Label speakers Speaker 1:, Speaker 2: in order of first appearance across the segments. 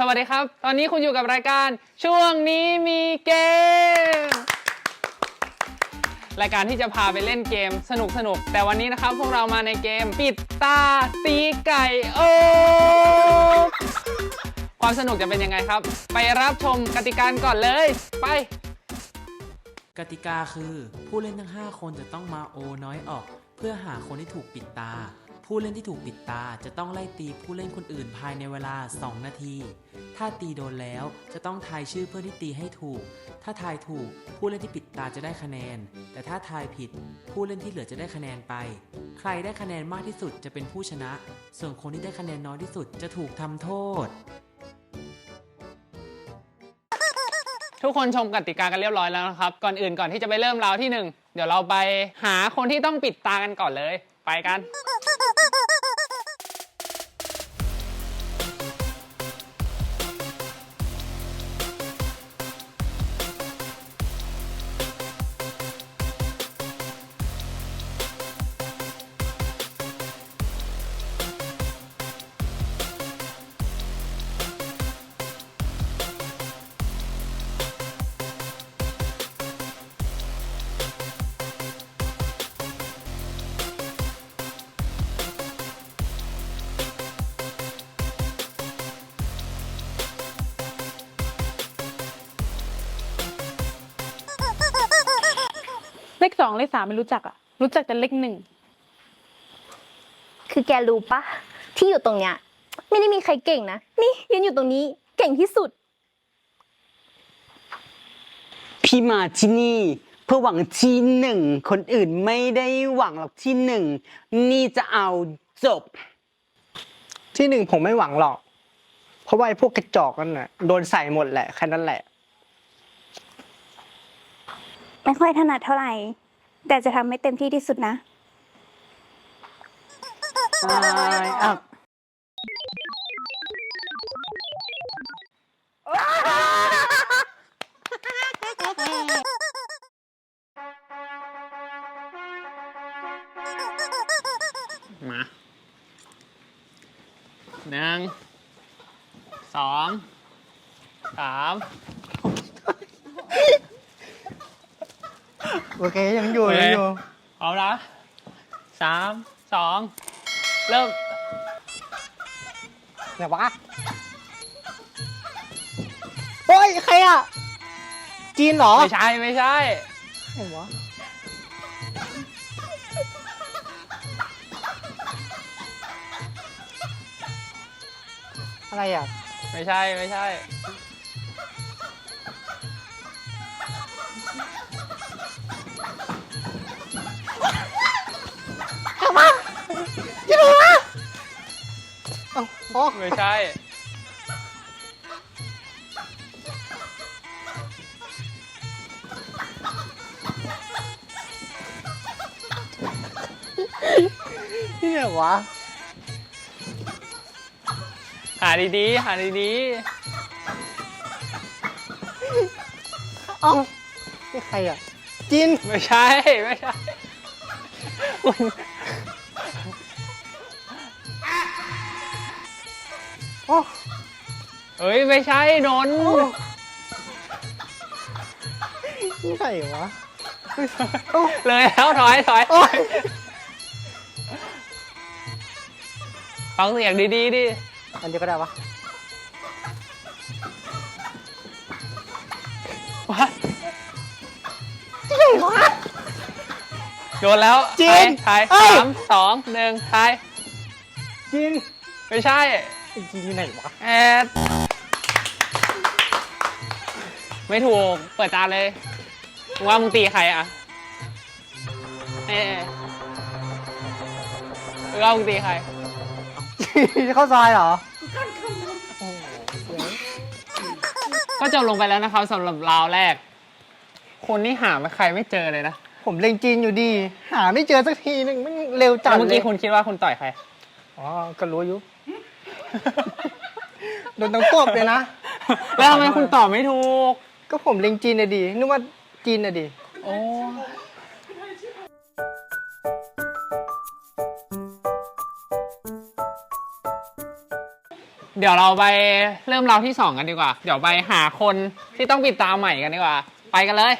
Speaker 1: สวัสดีครับ ตอนนี้คุณอยู่กับรายการช่วงนี้มีเกม รายการที่จะพาไปเล่นเกมสนุกสนุกๆแต่วันนี้นะครับพวกเรามาในเกมปิดตาตีไก่โอ๊กความสนุกจะเป็นยังไงครับ ไปรับชมกติกาก่อนเลย ไป
Speaker 2: กติกาคือผู้เล่นทั้ง 5 คนจะต้องมาโอน้อยออก เพื่อหาคนที่ถูกปิดตา ผู้เล่นที่ถูกปิดตาจะต้องไล่ตีผู้เล่นคนอื่นภายในเวลา 2 นาที ถ้าตีโดนแล้วจะต้องทายชื่อเพื่อนที่ตีให้ถูก ถ้าทายถูกผู้เล่นที่ปิดตาจะได้คะแนน แต่ถ้าทายผิด ผู้เล่นที่เหลือจะได้คะแนนไป ใครได้คะแนนมากที่สุดจะเป็นผู้ชนะ ส่วนคนที่ได้คะแนนน้อยที่สุดจะถูกทำโทษ
Speaker 1: ทุกคนชมกติกากันเรียบร้อยแล้วนะครับ ก่อนอื่นก่อนที่จะไปเริ่มราวที่หนึ่งเดี๋ยวเราไปหาคนที่ต้องปิดตากันก่อนเลย ไปกัน
Speaker 3: สองเลขสามไม่รู้จักอะรู้จักแต่เลขหนึ่ง
Speaker 4: คือแกรู้ปะที่อยู่ตรงเนี้ยไม่ได้มีใครเก่งนะ นี่ยืนอยู่ตรงนี้เก่งที่สุด
Speaker 5: พี่มาที่นี่เพื่อหวังที่หนึ่ง คนอื่นไม่ได้หวังหรอกที่หนึ่ง นี่จะเอาจบ
Speaker 6: ที่หนึ่งผมไม่หวังหรอก เพราะว่าไอ้พวกกระจอกนั่นน่ะโดนใส่หมดแหละแค่นั้นแหละ
Speaker 7: ไม่ค่อยถนัดเท่าไหร่ แต่จะทำให้เต็มที่ที่สุดนะ
Speaker 5: อะ
Speaker 6: เคยังอยู่
Speaker 1: เอาละสามสองเริ่ม
Speaker 6: ไหนวะโอ้ยใครอะ จีนเหรอ
Speaker 1: ไม่ใช่ไม่ใช่
Speaker 6: ไหนวะอะไรอะ
Speaker 1: ไม่ใช่ไม่ใช่ ไม่ใช่
Speaker 6: ที่ไหนวะ
Speaker 1: หาดีๆ หาดี
Speaker 6: เอ้านี่ใครอะจีน
Speaker 1: ๆ ไม่ใช่ ไม่ใช่คุณ
Speaker 6: โอ้
Speaker 1: เอ้ยไม่ใช่นนท์
Speaker 6: นี่ใครวะ
Speaker 1: เลยแล้วถอยถอย
Speaker 6: โอ้ย
Speaker 1: ฟังเสียงดีๆดิ
Speaker 6: อันเดียวก็ได้วะ
Speaker 1: วะโดนแล้ว
Speaker 6: จีน
Speaker 1: ถ่าย
Speaker 6: เอ้
Speaker 1: ถ่ายยสามสองหนึ่งถ่าย
Speaker 6: จีน
Speaker 1: ไม่ใช่
Speaker 6: ไอ้จีนอยู่ไหนวะ
Speaker 1: แอดไม่ถูก เปิดจานเลยมึงว่ามึงตีใครอะเอ๊ะมึงว่ามึงตีใคร
Speaker 6: เข้าซอยเหรอ
Speaker 1: ก็จบลงไปแล้วนะครับสำหรับราวแรก คนนี่หาไม่ใครไม่เจอเลยนะ
Speaker 6: ผมเล็งจีนอยู่ดี หาไม่เจอสักทีนึงมันเร็วจั
Speaker 1: แล้
Speaker 6: ด
Speaker 1: วเมื่อ
Speaker 6: เล
Speaker 1: กี้
Speaker 6: ย
Speaker 1: คุณคิดว่าคุณต่อยใคร
Speaker 6: อ๋อก็รู้อยู่ โดนทั้งควบเลยนะ
Speaker 1: แล้วทำไมคุณตอบไม่ถูก
Speaker 6: ก็ผมเล็งจีนน่ะดีนึกว่าจีนน่ะดี
Speaker 1: โอ้เดี๋ยวเราไปเริ่มเราวที่สองกันดีกว่า เดี๋ยวไปหาคนที่ต้องปิดตาใหม่กันดีกว่า ไปกันเลย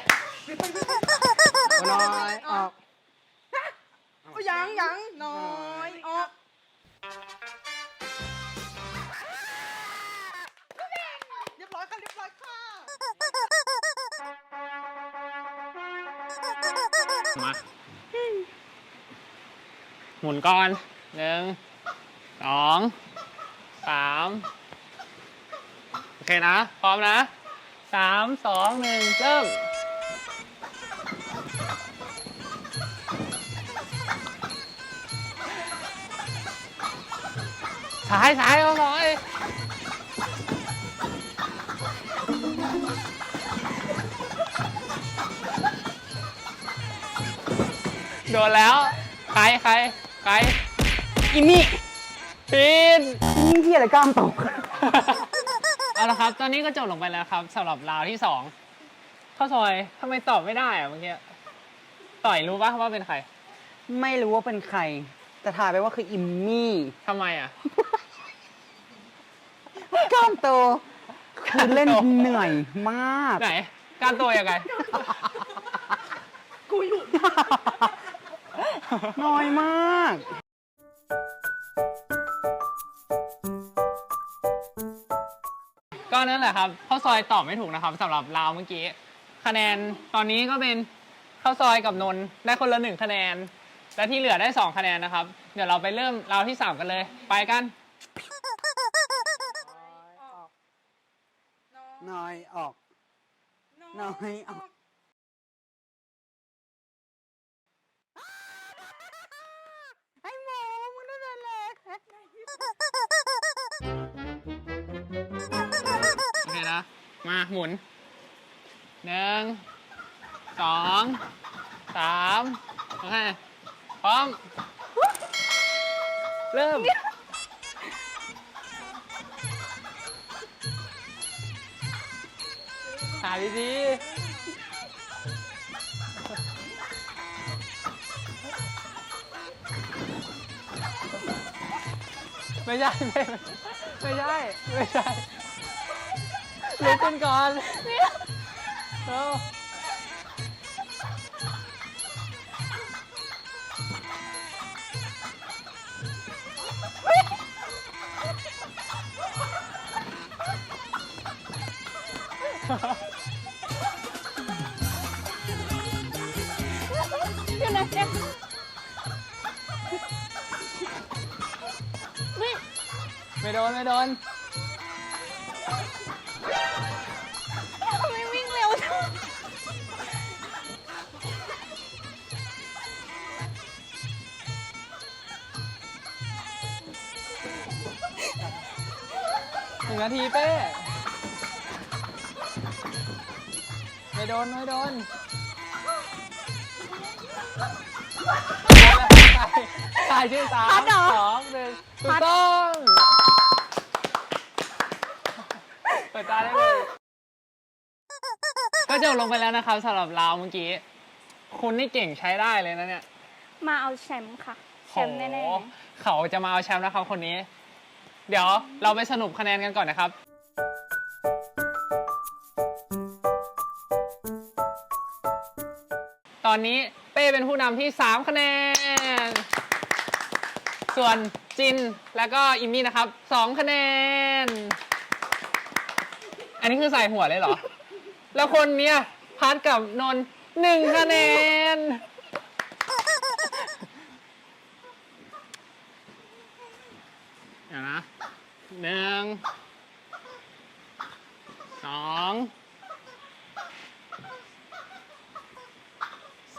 Speaker 6: น้อยออกยังยังน้อย
Speaker 1: มาหมุนก่อนหนึ่งสองสามโอเคนะ พร้อมนะสามสองหนึ่งเริ่มสายสายเอาหน่อย โดนแล้ว ใครใครใคร
Speaker 5: อิมี่
Speaker 1: ปีน
Speaker 5: นี่ที่อะไรกล้ามตก
Speaker 1: เอาละครับ ตอนนี้ก็จบลงไปแล้วครับสำหรับราวที่สองข้าวซอยทำไมตอบไม่ได้อะเมื่อกี้ต่อยรู้ปะว่าเป็นใคร
Speaker 5: ไม่รู้ว่าเป็นใคร แต่ถ่ายไปว่าคืออิมมี่
Speaker 1: ทำไมอะ
Speaker 5: กล้ามโตคือเล่นเหนื่อยมาก
Speaker 1: ไหน การตัวยังไง
Speaker 5: น้อยมาก
Speaker 1: ก็นั่นแหละครับข้าวซอยตอบไม่ถูกนะครับสำหรับราวเมื่อกี้ คะแนนตอนนี้ก็เป็นข้าวซอยกับนนท์ได้คนละหนึ่งคะแนน และที่เหลือได้สองคะแนนนะครับ เดี๋ยวเราไปเริ่มราวที่สามกันเลย ไปกัน
Speaker 5: น้อยออก น้อยออก ไอ้หมูมึงนั่นแหละ
Speaker 1: โอเคนะ มาหมุนหนึ่งสองสามโอเค พร้อม เริ่มหายดีๆ ไม่ใช่ไม่ไม่ใช่ไม่ใช่ลุกขึ้นก่อนเร็ว ไม่โดนไม่โดน
Speaker 7: ไม่วิ่งเร็วจัง
Speaker 1: หนึ่งนาทีเป้ ไม่โดนไม่โดนตายตายชื่อสามสองหนึ่งถูกต้องเปิ ดตาได้เลย ก็จบลงไปแล้วนะครับสำหรับเราเมื่อกี้ คุณนี่เก่งใช้ได้เลยนะเนี่ย
Speaker 7: มาเอาแชมป์ค่ะ แชมป์แน่
Speaker 1: โหเขาจะมาเอาแชมป์นะครับคนนี้ เดี๋ยวเราไปสรุปคะแนนกันก่อนนะครับ ตอนนี้เป้เป็นผู้นำที่ 3 คะแนน ส่วนจินแล้วก็อิมมี่นะครับ 2 คะแนนอั นนี้คือใส่หัวเลยเหรอ แล้วคนเนี้ยพัดกับนนท์หนึ่งคะแนน เดี๋ยวนะหนึ่งสอง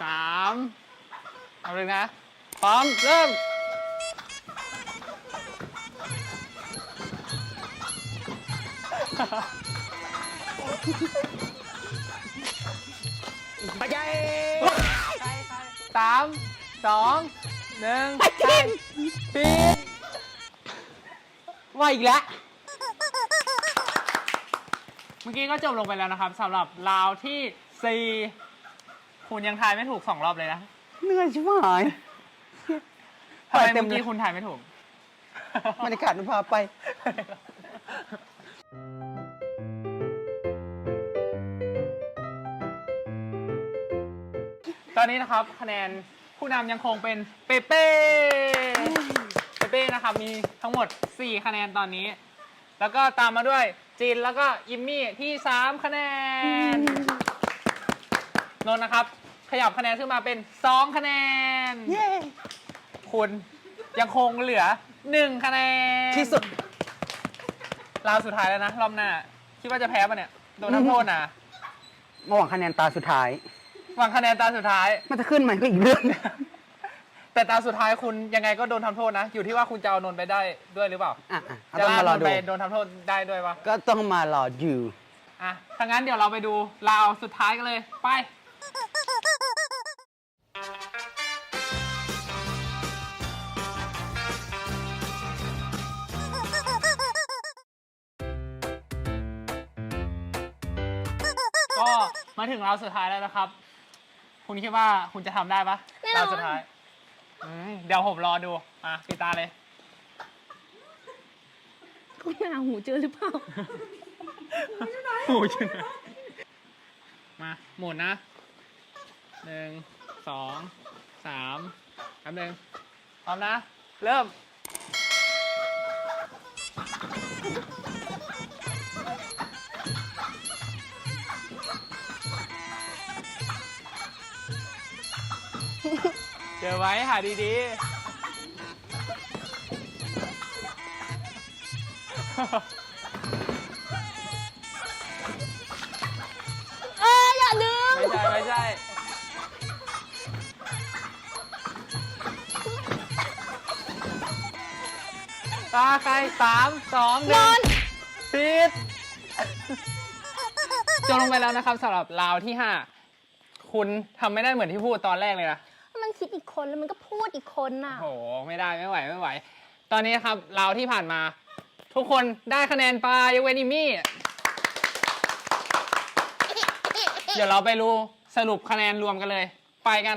Speaker 1: สามเอาเลยนะ พร้อม เริ่ม
Speaker 5: ปัจจัย
Speaker 1: สามสองหนึ่ง
Speaker 5: ปัจจัย
Speaker 1: ปิด
Speaker 5: ว่าอีกแล้ว
Speaker 1: เมื่อกี้ก็จบลงไปแล้วนะครับสำหรับราวที่4คุณยังทายไม่ถูกสองรอบเลยนะ
Speaker 5: เหนื่อยชิบหาย
Speaker 1: ทำไม
Speaker 5: เต็
Speaker 1: เมื่
Speaker 5: ม
Speaker 1: อ
Speaker 5: เลย
Speaker 1: กี้คุณทายไม่ถูก
Speaker 5: บรรยากาศมันพาไป
Speaker 1: อนนี้นะครับคะแนนผู้นำยังคงเป็นเปเป้ เปเป้นะครับมีทั้งหมด 4 คะแนนตอนนี้ แล้วก็ตามมาด้วยจินแล้วก็อิมมี่ที่ 3 คะแนน นนท์นะครับ ขยับคะแนนขึ้นมาเป็น 2 คะแนน
Speaker 5: เย้
Speaker 1: คุณยังคงเหลือ 1 คะแนน
Speaker 5: ที่สุด
Speaker 1: ราวสุดท้ายแล้วนะ รอบหน้า คิดว่าจะแพ้ปะเนี่ย โดนทำโทษนะ
Speaker 5: มาหวังคะแนนตาสุดท้าย
Speaker 1: หวังคะแนนตาสุดท้าย
Speaker 5: มันจะขึ้นไหมก็อีกเรื่อง
Speaker 1: แต่ตาสุดท้ายคุณยังไงก็โดนทำโทษนะ อยู่ที่ว่าคุณจะเอานนท์ไปได้ด้วยหรือเปล่า
Speaker 5: อะอะ
Speaker 1: จะ
Speaker 5: ต้อง
Speaker 1: ลาก
Speaker 5: มารอน
Speaker 1: นท์
Speaker 5: ดู
Speaker 1: ไปโดนทำโทษได้ด้วยปะ
Speaker 5: ก็ต้องมารอดู
Speaker 1: อะถ้างั้นเดี๋ยวเราไปดูราวสุดท้ายกันเลย ไป ก็มาถึงราวสุดท้ายแล้วนะครับ คุณคิดว่าคุณจะทำได้ปะ
Speaker 4: แน่นอน
Speaker 1: ราวสุดท้ายอืมเดี๋ยวผมรอดูอะปิดตาเลย
Speaker 4: คุณหาหูเจอหรือเปล่า
Speaker 1: โอ้ยชนะมาหมุนนะหนึ่งสองสามแป๊บหนึ่งพร้อมนะ เริ่ม เจอไว้หาดีๆ
Speaker 4: เอออย่าลืม
Speaker 1: ไม่ใช่ ไม่ใช่ ตาใครสามสองหนึ่งปิดจบลงไปแล้วนะครับสำหรับราวที่ห้าคุณทำไม่ได้เหมือนที่พูดตอนแรกเลยนะ
Speaker 4: มัน คนแล้วมันก็พูดอีกคนน่ะ
Speaker 1: โอ้โห ไม่ได้ไม่ไหวไม่ไหว ตอนนี้ครับเราที่ผ่านมา ทุกคนได้คะแนนไปยกเว้นอิมมี่ เดี๋ยวเราไปรู้สรุปคะแนนรวมกันเลย ไปกัน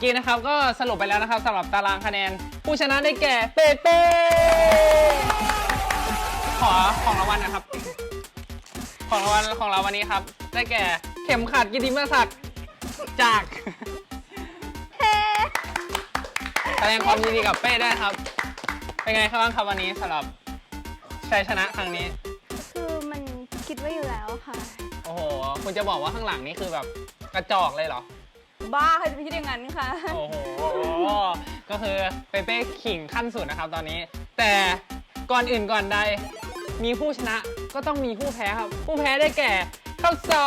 Speaker 1: อกี้นะครับก็สรุปไปแล้วนะครับสำหรับตารางคะแนน ผู้ชนะได้แก่เปเป้ขอของรางวัลนะครับ ของรางวัลของเราวันนี้ครับ ได้แก่เข็มขัดกิตติมศักดิ์จากแสดงความยินดีกับเป้ด้วยครับ เป็นไงครับบ้างครับวันนี้สำหรับชัยชนะครั้งนี้
Speaker 7: คือมันคิดไว้อยู่แล้วค่ะ
Speaker 1: โอ้โห คุณจะบอกว่าข้างหลังนี่คือแบบกระจอกเลยเหรอ
Speaker 7: บ้าใครจะไปคิดอย่างนั้นค่ะ
Speaker 1: โอ้โห ก็คือเปเป้ขิงขั้นสุดนะครับตอนนี้ แต่ก่อนอื่นก่อนใด มีผู้ชนะก็ต้องมีผู้แพ้ครับ ผู้แพ้ได้แก่ข้าวซอ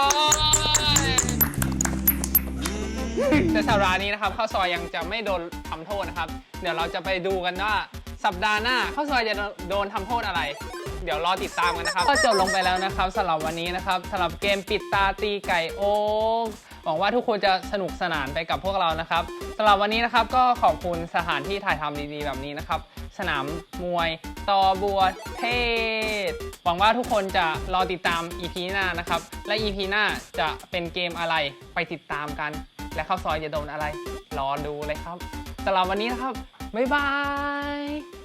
Speaker 1: ยแต่สัปดาห์นี้นะครับข้าวซอยยังจะไม่โดนทำโทษนะครับ เดี๋ยวเราจะไปดูกันว่าสัปดาห์หน้าข้าวซอยจะโดนทำโทษอะไร เดี๋ยวรอติดตามกันนะครับ ก็จบลงไปแล้วนะครับสำหรับวันนี้นะครับสำหรับเกมปิดตาตีไก่โอ๊กหวังว่าทุกคนจะสนุกสนานไปกับพวกเรานะครับสำหรับวันนี้นะครับก็ขอบคุณสถานที่ถ่ายทำดีๆแบบนี้นะครับ สนามมวยตอบัวเทศ หวังว่าทุกคนจะรอติดตาม EP หน้านะครับ และ EP หน้าจะเป็นเกมอะไรไปติดตามกัน และข้าวซอยจะโดนอะไร รอดูเลยครับสำหรับวันนี้นะครับ บ๊ายบาย